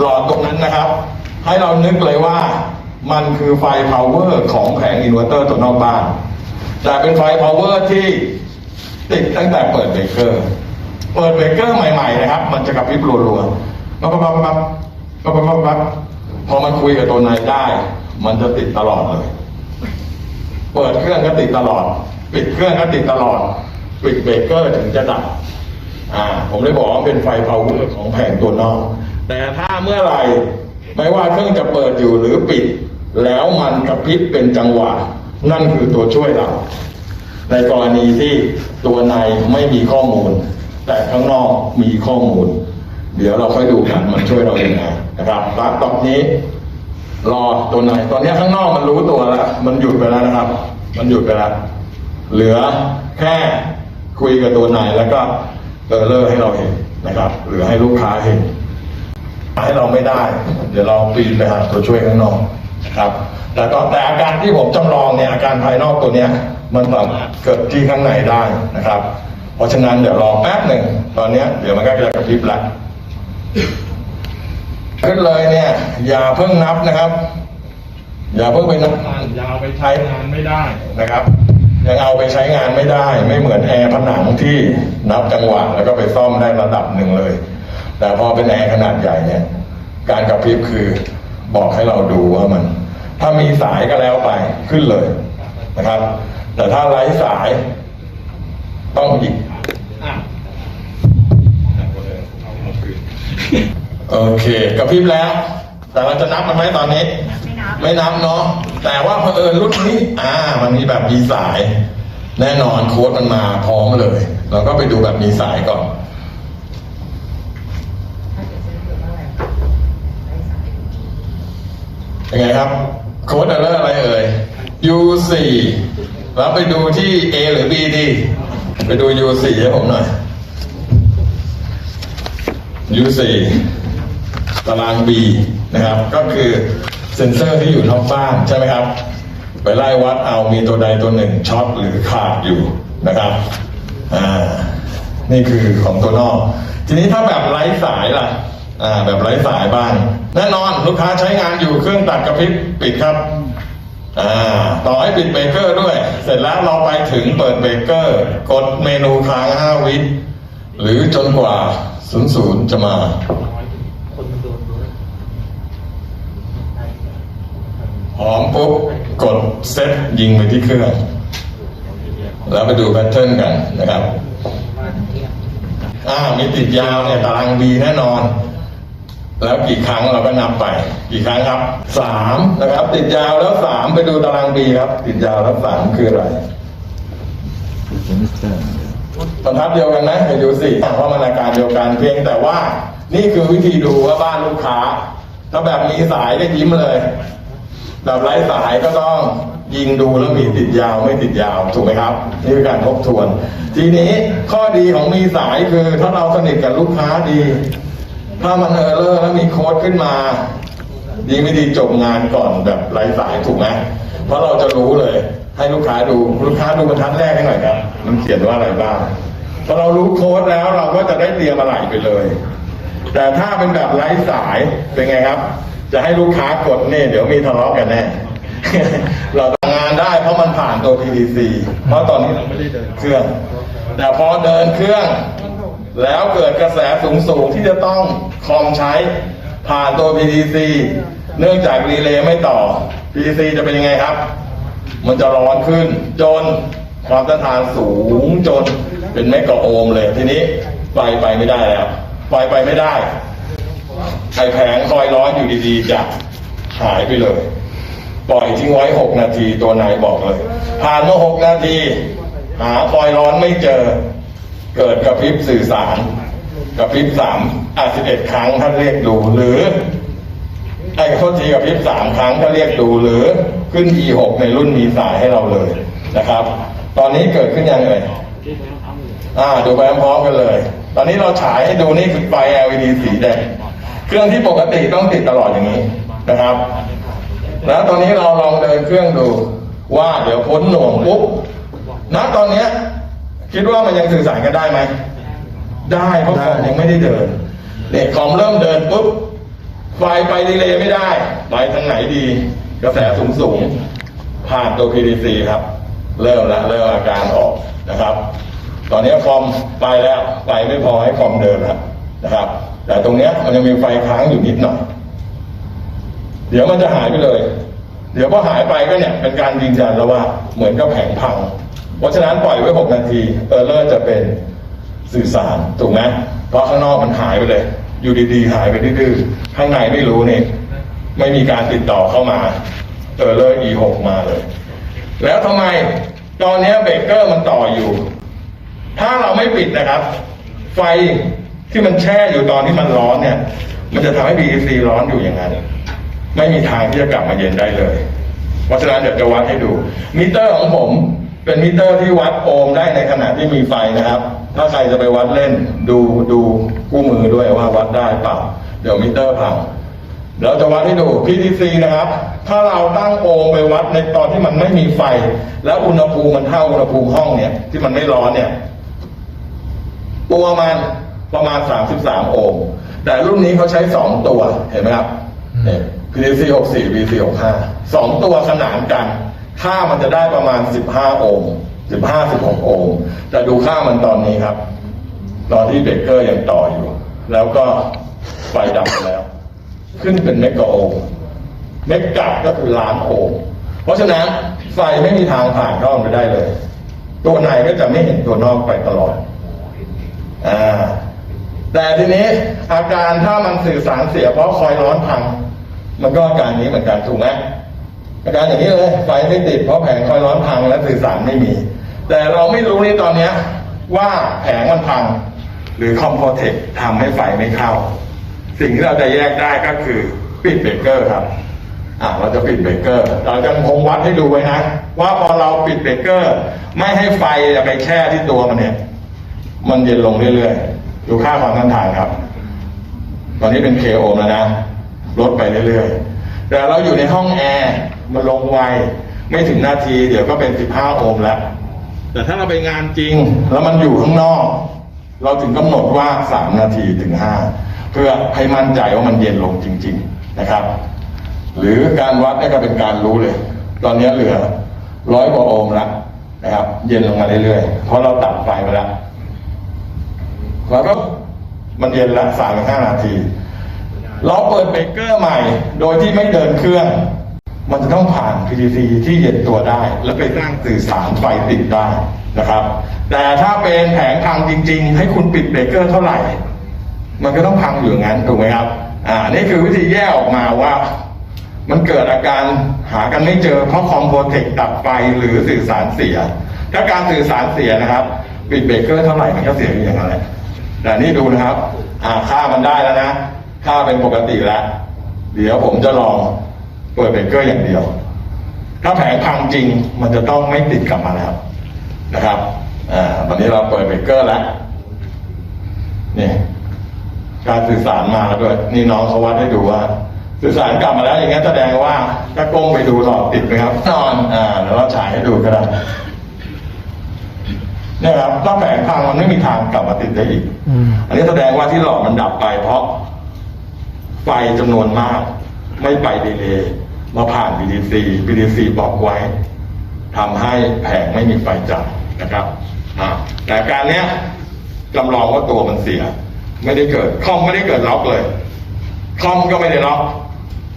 หลอดตรงนั้นนะครับ ให้เรานึกเลยว่ามันคือไฟพาวเวอร์ของแผงอินเวอร์เตอร์ตัวนอกบ้าน แต่เป็นไฟพาวเวอร์ที่ติดตั้งแต่เปิดเบรกเกอร์ เปิดเบรกเกอร์ใหม่ๆนะครับ มันจะกระพริบรัวๆปั๊บปั๊บปั๊บปั๊บปั๊บปั๊บปั๊บพอมันคุยกับตัวนายได้ มันจะติดตลอดเลย เปิดเครื่องก็ติดตลอด ปิดเครื่องก็ติดตลอด ปิดเบรกเกอร์ถึงจะดับ อ่า ผมได้บอกว่าเป็นไฟพาวเวอร์ของแผงตัวนอก แต่ถ้าเมื่อไหร่ไม่ว่าเครื่องจะเปิดอยู่หรือปิด แล้วมันกระพริบเป็นจังหวะ นั่นคือตัวช่วยเรา ในกรณีที่ตัวในไม่มีข้อมูล แต่ข้างนอกมีข้อมูล เดี๋ยวเราค่อยดูกันมันช่วยเรายังไงนะครับแล้วตอนนี้ รอตัวในตอนนี้ข้างนอกมันรู้ตัวแล้ว มันหยุดไปแล้วนะครับ มันหยุดไปแล้วเหลือแค่คุยกับตัวในแล้วก็เออเลอร์ให้เราเห็นนะครับ หรือให้ลูกค้าเห็น ให้เราไม่ได้ เดี๋ยวเราปีนไปหาตัวช่วยข้างนอกนะครับ แล้วก็แต่อาการที่ผมจำลองเนี่ยอาการภายนอกตัวเนี้ยมันสามารถเกิดที่ข้างในได้นะครับ เพราะฉะนั้นเดี๋ยวรอแป๊บหนึ่งตอนเนี้ยเดี๋ยวมันก็จะกระพริบแล้วขึ้นเลยเนี่ย อย่าเพิ่งนับนะครับ อย่าเพิ่งไปนับนานอย่าเอาไปใช้งานไม่ได้นะครับยังเอาไปใช้งานไม่ได้ ไม่เหมือนแอร์ผนังที่นับจังหวะแล้วก็ไปซ่อมได้ระดับหนึ่งเลย แต่พอเป็นแอร์ขนาดใหญ่เนี่ย การกระพริบคือบอกให้เราดูว่ามัน ถ้ามีสายก็แล้วไปขึ้นเลยนะครับ แต่ถ้าไร้สายต้องหยิบโอเคกระพริบแล้ว แต่เราจะนับมันไหมตอนนี้ ไม่นับไม่นับเนาะแต่ว่าเผอิญรุ่นนี้ อ่า มันมีแบบมีสาย แน่นอนโค้ดมันมาพร้อมเลย เราก็ไปดูแบบมีสายก่อน ยังไงครับ โค้ดอะไรอะไรเอ่ย U4 แล้วไปดูที่ A หรือ B ดี ไปดู U4 ให้ผมหน่อย U4 ตาราง B นะครับ ก็คือเซ็นเซอร์ที่อยู่นอกบ้านใช่ไหมครับ ไปไล่วัดเอามีตัวใดตัวหนึ่งช็อตหรือขาดอยู่นะครับ อ่า นี่คือของตัวนอก ทีนี้ถ้าแบบไร้สายล่ะ แบบไร้สายบ้าง แน่นอนลูกค้าใช้งานอยู่เครื่องตัดกระพริบปิดครับอ่าต่อให้ปิดเบรกเกอร์ด้วย เสร็จแล้วเราไปถึงเปิดเบรกเกอร์ กดเมนูค้าง 5 วิหรือจนกว่า 00 จะมาพร้อมปุ๊บ กดเซตยิงไปที่เครื่อง แล้วไปดูแพทเทิร์นกันนะครับ อ่ามีติดยาวเนี่ยตารางบีแน่นอน แล้วกี่ครั้งเราก็นับไป กี่ครั้งครับสามนะครับ ติดยาวแล้วสามไปดูตารางบีครับ ติดยาวแล้วสามคืออะไรบรรทัดเดียวกันนะเดี๋ยวดูสิเพราะมันอาการเดียวกันเพียงแต่ว่า นี่คือวิธีดูว่าบ้านลูกค้า ถ้าแบบมีสายก็ยิ้มเลย แบบไร้สายก็ต้องยิงดูแล้วมีติดยาวไม่ติดยาวถูกไหมครับ นี่คือการทบทวน ทีนี้ข้อดีของมีสายคือถ้าเราสนิทกับลูกค้าดี ถ้ามันเออร์เลอร์แล้วมีโค้ดขึ้นมา ดีไม่ดีจบงานก่อนแบบไร้สายถูกไหมเพราะเราจะรู้เลย ให้ลูกค้าดูลูกค้าดูบรรทัดแรกให้หน่อยครับมันเขียนว่าอะไรบ้างพอเรารู้โค้ดแล้วเราก็จะได้เตรียมอะไรไปเลย แต่ถ้าเป็นแบบไร้สายเป็นไงครับ จะให้ลูกค้ากดเนี่ยเดี๋ยวมีทะเลาะกันแน่เราทำงานได้เพราะมันผ่านตัว PDC เพราะตอนนี้เราไม่ได้เดินเครื่อง แต่พอเดินเครื่อง แล้วเกิดกระแสสูงสูงที่จะต้องคอมใช้ผ่านตัว PDC เนื่องจากรีเลย์ไม่ต่อ PDC จะเป็นยังไงครับ มันจะร้อนขึ้นจนความต้านทานสูงจนเป็นเมกะโอมเลยทีนี้ไฟไปไม่ได้แล้วไฟไปไม่ได้ไอแผงคอยร้อนอยู่ดีๆจะหายไปเลย ปล่อยทิ้งไว้ 6 นาทีตัวนายบอกเลย ผ่านมา6นาที หาคอยร้อนไม่เจอ เกิดกระพริบสื่อสารกระพริบสามอะสิบเอ็ดครั้งท่านเรียกดูหรือไอ้โทษทีกระพริบสามครั้งถ้าเรียกดูหรือขึ้น E6 ในรุ่นมีสายให้เราเลยนะครับ ตอนนี้เกิดขึ้นยังไงอ่าดูไปพร้อมกันเลย ตอนนี้เราฉายให้ดูนี่คือไฟ LED สีแดงเครื่องที่ปกติต้องติดตลอดอย่างนี้นะครับ แล้วตอนนี้เราลองเดินเครื่องดูว่าเดี๋ยวพ้นหน่วงปุ๊บณตอนเนี้ย คิดว่ามันยังสื่อสารกันได้ไหม ได้เพราะคอมยังไม่ได้เดินเนี่ยคอมเริ่มเดินปุ๊บไฟไปดีเลย์ไม่ได้ไปทางไหนดี กระแสสูงสูงๆผ่านตัว PDC ครับ เริ่มละเริ่มอาการออกนะครับ ตอนนี้คอมไปแล้วไฟไม่พอให้คอมเดินแล้วนะครับ แต่ตรงเนี้ยมันยังมีไฟค้างอยู่นิดหน่อยเดี๋ยวมันจะหายไปเลย เดี๋ยวพอหายไปก็เนี่ยเป็นการยืนยันแล้วว่าเหมือนกับแผงพัง เพราะฉะนั้นปล่อยไว้ 6 นาทีเออร์เลอร์จะเป็นสื่อสารถูกไหมเพราะข้างนอกมันหายไปเลย อยู่ดีๆ หายไปดื้อๆข้างในไม่รู้นี่ไม่มีการติดต่อเข้ามาเออร์เลอร์ E6 มาเลย แล้วทำไมตอนนี้เบรกเกอร์มันต่ออยู่ ถ้าเราไม่ปิดนะครับ ไฟที่มันแช่อยู่ตอนที่มันร้อนเนี่ย มันจะทำให้ BEC ร้อนอยู่อย่างนั้น ไม่มีทางที่จะกลับมาเย็นได้เลย เพราะฉะนั้นเดี๋ยวจะวัดให้ดู มิเตอร์ของผม เป็นมิเตอร์ที่วัดโอห์มได้ในขณะที่มีไฟนะครับ ถ้าใครจะไปวัดเล่นดูดูคู่มือด้วยว่าวัดได้เปล่า เดี๋ยวมิเตอร์พังเราจะวัดให้ดู PTC นะครับ ถ้าเราตั้งโอห์มไปวัดในตอนที่มันไม่มีไฟ แล้วอุณหภูมิมันเท่าอุณหภูมิห้องเนี่ย ที่มันไม่ร้อนเนี่ยตัวมันประมาณ 33 โอห์ม แต่รุ่นนี้เขาใช้ 2 ตัว เห็นไหมครับเนี่ย PTC 64 BC 65สองตัวขนานกัน ค่ามันจะได้ประมาณ 15 โอห์ม15 16 โอห์มแต่ดูค่ามันตอนนี้ครับ ตอนที่เบรกเกอร์ยังต่ออยู่ แล้วก็ไฟดับไปแล้ว ขึ้นเป็นเมกะโอห์มเมกะก็คือล้านโอห์มเพราะฉะนั้นไฟไม่มีทางผ่านเข้าไปได้เลย ตัวในก็จะไม่เห็นตัวนอกไปตลอดอ่าแต่ทีนี้อาการถ้ามันสื่อสารเสียเพราะคอยร้อนพัง มันก็อาการนี้เหมือนกันถูกไหม อาการอย่างนี้เลยไฟไม่ติดเพราะแผงคอยร้อนพังและสื่อสารไม่มี แต่เราไม่รู้ในตอนเนี้ยว่าแผงมันพัง หรือคอมโพเทคทำให้ไฟไม่เข้า สิ่งที่เราจะแยกได้ก็คือปิดเบรกเกอร์ครับอ่าเราจะปิดเบรกเกอร์ เราจะคงวัดให้ดูไว้นะว่าพอเราปิดเบรกเกอร์ ไม่ให้ไฟไปแช่ที่ตัวมันเนี่ย มันเย็นลงเรื่อยๆ ดูค่าความต้านทานครับ ตอนนี้เป็น k โอมแล้วนะ ลดไปเรื่อยๆ แต่เราอยู่ในห้องแอร์ มันลงไวไม่ถึงนาที เดี๋ยวก็เป็น 15 โอห์มแล้ว แต่ถ้าเราไปงานจริง แล้วมันอยู่ข้างนอก เราถึงกำหนดว่า 3 นาทีถึง 5 เพื่อให้มั่นใจว่ามันเย็นลงจริง ๆนะครับ หรือการวัดเนี่ยก็เป็นการรู้เลย ตอนนี้เหลือร้อยกว่าโอห์มแล้วนะครับ เย็นลงมาเรื่อยๆเพราะเราตัดไฟไปแล้วแล้วก็มันเย็นละสามถึงห้านาที เราเปิดเบรกเกอร์ใหม่ โดยที่ไม่เดินเครื่อง มันจะต้องผ่าน PTC ที่เย็นตัวได้ แล้วไปสร้างสื่อสารไฟติดได้นะครับ แต่ถ้าเป็นแผงพังจริง ๆ ให้คุณปิดเบรกเกอร์เท่าไหร่ มันก็ต้องพังอยู่อย่างนั้นถูกไหมครับ อ่า นี่คือวิธีแยกออกมาว่า มันเกิดอาการหากันไม่เจอเพราะคอมโพเทคดับไฟหรือสื่อสารเสีย ถ้าการสื่อสารเสียนะครับปิดเบรกเกอร์เท่าไหร่มันก็เสียอย่างนั้นแหละแต่นี่ดูนะครับ อ่าค่ามันได้แล้วนะ ค่าเป็นปกติแล้ว เดี๋ยวผมจะลอง เปิดเบรกเกอร์อย่างเดียว ถ้าแผงพังจริงมันจะต้องไม่ติดกลับมาแล้วนะครับอ่าตอนนี้เราเปิดเบรกเกอร์แล้วนี่การสื่อสารมาแล้วด้วย นี่น้องเขาวัดให้ดูว่า สื่อสารกลับมาแล้วอย่างนี้นแสดงว่า ถ้าก้มไปดูหลอดติดไหมครับนอนอ่าเดี๋ยวเราฉายให้ดูก็ได้เนี่ยครับถ้าแผงพังมันไม่มีทางกลับมาติดได้อีกอันนี้แสดงว่าที่หลอดมันดับไปเพราะไฟจำนวนมาก ไม่ไปดีเลย์ มาผ่าน BDC BDC บอกไว้ทำให้แผงไม่มีไฟจ่ายนะครับแต่การเนี้ยจำลองว่าตัวมันเสีย ไม่ได้เกิดคอมไม่ได้เกิดล็อกเลยคอมก็ไม่ได้ล็อก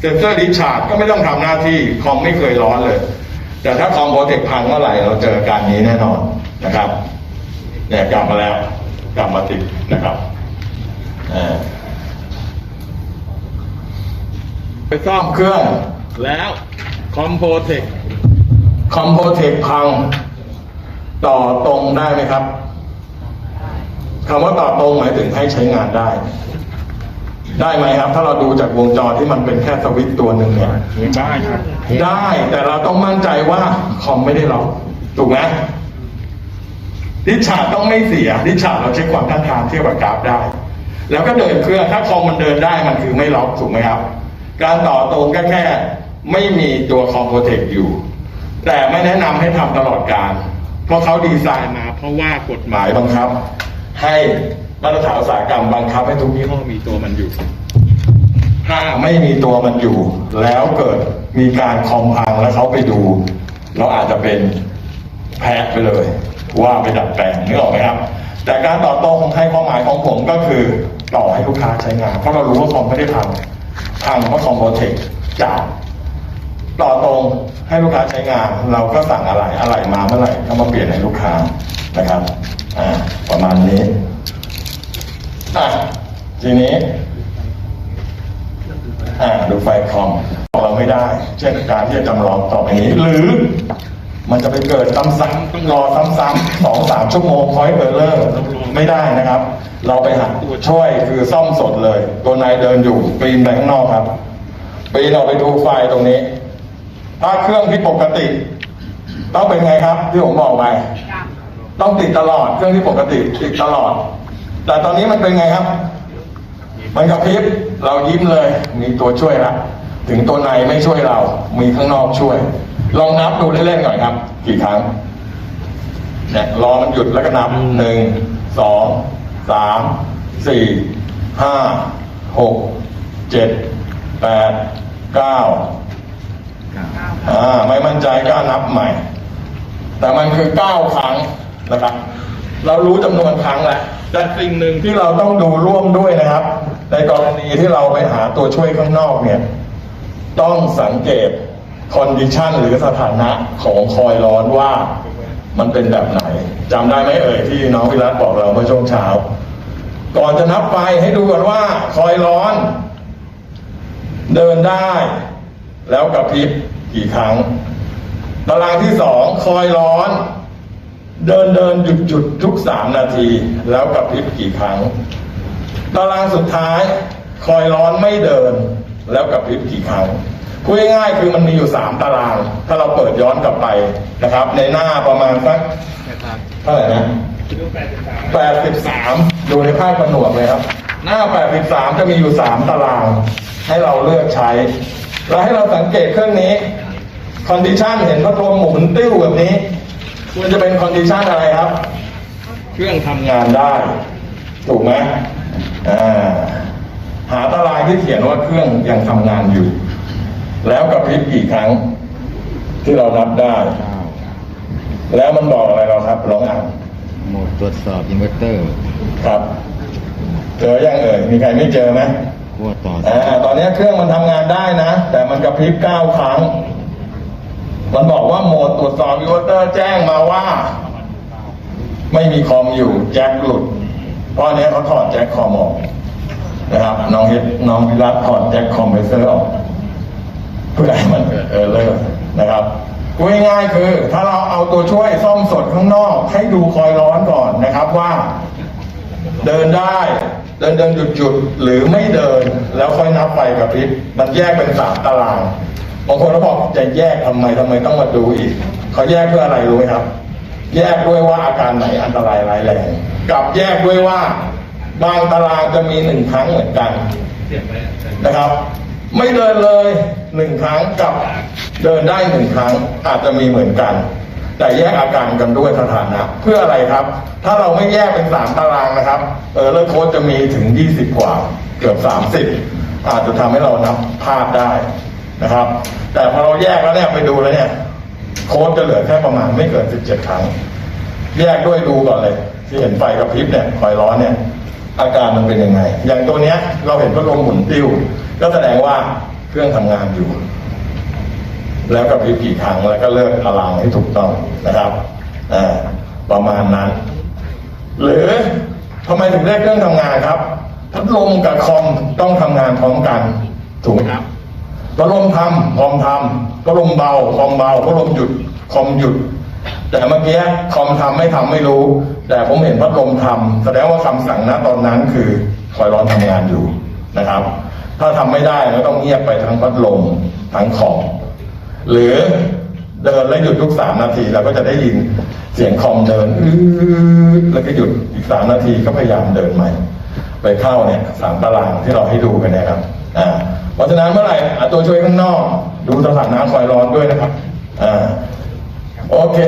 เซนเซอร์ดิชาร์จก็ไม่ต้องทำหน้าที่คอมไม่เคยร้อนเลย แต่ถ้าคอมโปรเทคพังเมื่อไหร่เราเจอการนี้แน่นอนนะครับเนี่ยกลับมาแล้วกลับมาติดนะครับไปซ่อมเครื่อง แล้วคอมโพเทคคอมโพเทคพัง ต่อตรงได้ไหมครับคำว่าต่อตรงหมายถึงให้ใช้งานได้ ได้ไหมครับ ถ้าเราดูจากวงจรที่มันเป็นแค่สวิตช์ตัวหนึ่งเนี่ยได้ครับ ได้แต่เราต้องมั่นใจว่าคอมไม่ได้ล็อกถูกไหมดิชาร์ดต้องไม่เสียดิชาร์ดเราเช็คความต้านทานเทียบกับกราฟได้ แล้วก็เดินเครื่องถ้าคอมมันเดินได้มันคือไม่ล็อกถูกไหมครับ การต่อตรงก็แค่ไม่มีตัวคอมโพเทคอยู่ แต่ไม่แนะนำให้ทำตลอดการ เพราะเขาดีไซน์มา เพราะว่ากฎหมายบังคับ ให้มาตรฐานอุตสาหกรรมบังคับให้ทุกยี่ห้อมีตัวมันอยู่ ถ้าไม่มีตัวมันอยู่ แล้วเกิดมีการคอมพังแล้วเขาไปดู เราอาจจะเป็นแพ้ไปเลย ว่าไปดัดแปลงนึกออกไหมครับ แต่การต่อตรงให้ความหมายของผมก็คือต่อให้ลูกค้าใช้งาน เพราะเรารู้ว่าคอมไม่ได้พัง ทางเพระคอมโบเทคจากต่อตรงให้ลูกค้าใช้งาน เราก็สั่งอะไรอะไรมาเมื่อไหร่ก็มาเปลี่ยนให้ลูกค้านะครับอ่าประมาณนี้อะทีนี้อ่าดูไฟคอมเราไม่ได้ เช่นการที่จะจำลองต่อไปนี้หรือ มันจะไปเกิดซ้ำๆต้องรอซ้ำๆสองสามชั่วโมงคอยเออร์เลอร์ไม่ได้นะครับ เราไปหาตัวช่วยคือซ่อมสดเลย ตัวนายเดินอยู่ปีนไปข้างนอกครับปีนออกไปดูไฟตรงนี้ ถ้าเครื่องที่ปกติ ต้องเป็นไงครับ ที่ผมบอกไปต้องติดตลอดเครื่องที่ปกติติดตลอด แต่ตอนนี้มันเป็นไงครับ มันกระพริบเรายิ้มเลย มีตัวช่วยละถึงตัวในไม่ช่วยเรา มีข้างนอกช่วย ลองนับดูเล่นๆหน่อยครับ กี่ครั้งเนี่ยรอมันหยุดแล้วก็นับหนึ่งสองสามสี่ห้าหกเจ็ดแปดเก้าอ่าไม่มั่นใจก็นับใหม่ แต่มันคือเก้าครั้งนะครับ เรารู้จำนวนครั้งแหละแต่สิ่งหนึ่งที่เราต้องดูร่วมด้วยนะครับ ในกรณีที่เราไปหาตัวช่วยข้างนอกเนี่ย ต้องสังเกต คอนดิชันหรือสถานะของคอยร้อนว่ามันเป็นแบบไหนจำได้ไหมเอ่ยที่น้องวิรัตบอกเราเมื่อช่วงเช้า ก่อนจะนับไปให้ดูก่อนว่าคอยร้อน เดินได้ แล้วกระพริบกี่ครั้ง ตารางที่สองคอยร้อน เดินเดินหยุดหยุดทุกสามนาที แล้วกระพริบกี่ครั้ง ตารางสุดท้าย คอยร้อนไม่เดิน แล้วกระพริบกี่ครั้ง พูดง่ายๆคือมันมีอยู่สามตาราง ถ้าเราเปิดย้อนกลับไปนะครับ ในหน้าประมาณสักเท่าไหร่นะแปดสิบสามดูในภาพผนวกเลยครับ หน้าแปดสิบสามจะมีอยู่สามตาราง ให้เราเลือกใช้ แล้วให้เราสังเกตเครื่องนี้คอนดิชันเห็นพัดลมหมุนติ้วแบบนี้มันจะเป็นคอนดิชันอะไรครับ เครื่องทำงานได้ ถูกไหมหาตารางที่เขียนว่าเครื่องยังทำงานอยู่ แล้วกระพริบกี่ครั้ง ที่เรานับได้ แล้วมันบอกอะไรเราครับลองอ่านโหมดตรวจสอบอินเวอร์เตอร์ ครับ เจอยังเอ่ยมีใครไม่เจอไหมขั้วต่ออ่าตอนนี้เครื่องมันทำงานได้นะ แต่มันกระพริบเก้าครั้ง มันบอกว่าโหมดตรวจสอบอินเวอร์เตอร์แจ้งมาว่า ไม่มีคอมอยู่แจ็คหลุด เพราะอันนี้เขาถอดแจ็คคอมออกนะครับน้องเฮดน้องพิรัตถอดแจ็คคอมเพรสเซอร์ออก เพื่อให้มันเกิดเออร์เลอร์นะครับ พูดง่ายๆคือ ถ้าเราเอาตัวช่วยซ่อมสดข้างนอก ให้ดูคอยร้อนก่อนนะครับว่า เดินได้เดินเดินหยุดหยุดหรือไม่เดินแล้วค่อยนับไปกับพริบมันแยกเป็นสามตารางบางคนเขาบอกจะแยกทำไมทำไมต้องมาดูอีกเขาแยกเพื่ออะไรรู้ไหมครับ แยกด้วยว่าอาการไหนอันตรายร้ายแรงกับแยกด้วยว่าบางตารางจะมีหนึ่งครั้งเหมือนกันนะครับ ไม่เดินเลยหนึ่งครั้งกับ เดินได้หนึ่งครั้งอาจจะมีเหมือนกัน แต่แยกอาการกันด้วยสถานะ เพื่ออะไรครับ ถ้าเราไม่แยกเป็นสามตารางนะครับเออเลอร์โค้ดจะมีถึงยี่สิบกว่า เกือบสามสิบอาจจะทำให้เรานับพลาดได้นะครับ แต่พอเราแยกแล้วเนี่ยไปดูแล้วเนี่ย โค้ดจะเหลือแค่ประมาณไม่เกินสิบเจ็ดครั้ง แยกด้วยดูก่อนเลย ที่เห็นไฟกระพริบเนี่ยคอยร้อนเนี่ยอาการมันเป็นยังไง อย่างตัวเนี้ยเราเห็นพัดลมหมุนติ้ว ก็แสดงว่าเครื่องทำงานอยู่ แล้วกับพริบกี่ครั้งแล้วก็เลิกอารามให้ถูกต้องนะครับอ่าประมาณนั้น หรือทำไมถึงเรียกเครื่องทำงานครับพัดลมกับคอมต้องทำงานพร้อมกันถูกไหมครับพัดลมทำคอมทำพัดลมเบาคอมเบาพัดลมหยุดคอมหยุด แต่เมื่อกี้คอมทำไม่ทำไม่รู้ แต่ผมเห็นพัดลมทำแสดงว่าคำสั่งนะตอนนั้นคือคอยร้อนทำงานอยู่นะครับ ถ้าทำไม่ได้ก็ต้องเงียบไปทั้งพัดลมทั้งคอม หรือเดินแล้วหยุดทุกสามนาทีเราก็จะได้ยินเสียงคอมเดินอื้อแล้วก็หยุดอีกสามนาทีก็พยายามเดินใหม่ ไปเข้าเนี่ยสามตารางที่เราให้ดูกันนะครับอ่าเพราะฉะนั้นเมื่อไหร่อะตัวช่วยข้างนอก ดูสถานะคอยร้อนด้วยนะครับอ่าโอเค